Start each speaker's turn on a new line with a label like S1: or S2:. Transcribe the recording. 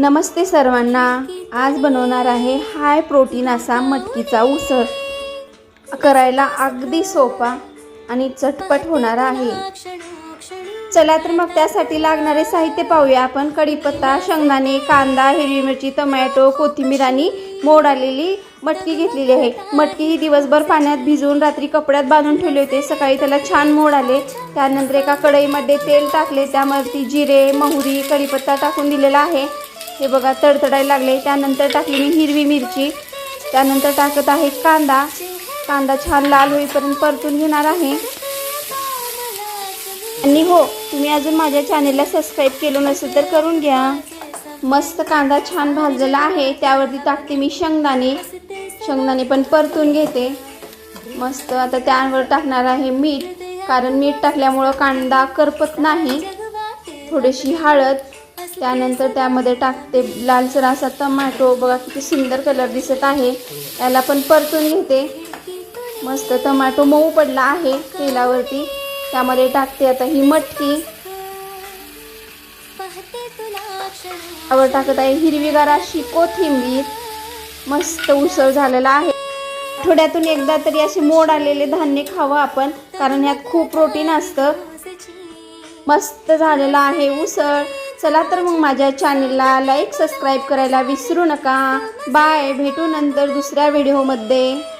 S1: नमस्ते सर्वांना. आज बनवणार आहे हाय प्रोटीन असा मटकीचा उसळ. करायला अगदी सोपा आणि चटपट होणार आहे. चला तर मग त्यासाठी लागणारे साहित्य पाहूया. आपण कढीपत्ता शेंगदाणे कांदा हिरवी मिरची टोमॅटो कोथिंबीर आणि मोड आलेली मटकी घेतलेली आहे. मटकी ही दिवसभर पाण्यात भिजवून रात्री कपड्यात बांधून ठेवले होते. सकाळी त्याला छान मोड आले. त्यानंतर एका कढईमध्ये तेल टाकले. त्यामध्ये जिरे मोहरी कढीपत्ता टाकून दिलेला आहे. हे बघा तडतडायला लागले. त्यानंतर टाकली मी हिरवी मिरची. त्यानंतर टाकत आहे कांदा. कांदा छान लाल होईपर्यंत परतून घेणार आहे. आणि हो तुम्ही अजून माझ्या चॅनेलला सबस्क्राईब केलं नसेल तर करून घ्या. मस्त कांदा छान भाजलेला आहे. त्यावरती टाकते मी शेंगदाणे. शेंगदाणे पण परतून घेते. मस्त आता त्यावर टाकणार आहे मीठ. कारण मीठ टाकल्यामुळं कांदा करपत नाही. थोडीशी हळद. त्यानंतर त्यामध्ये टाकते. लालसर असा टमाटो बघा किती सुंदर कलर दिसत आहे. याला पण परतून घेते. मस्त टमाटो मऊ पडला आहे तेलावरती. त्यामध्ये टाकते आता ही मटकी. त्यावर टाकत आहे हिरवीगार अशी कोथिंबीर. मस्त उसळ झालेला आहे. आठवड्यातून एकदा तरी असे मोड आलेले धान्य खावं आपण कारण ह्यात खूप प्रोटीन असतं. मस्त झालेला आहे उसळ. चला तर मग माझ्या चॅनलला लाईक सबस्क्राईब करायला विसरू नका. बाय भेटू नंतर दुसऱ्या व्हिडिओमध्ये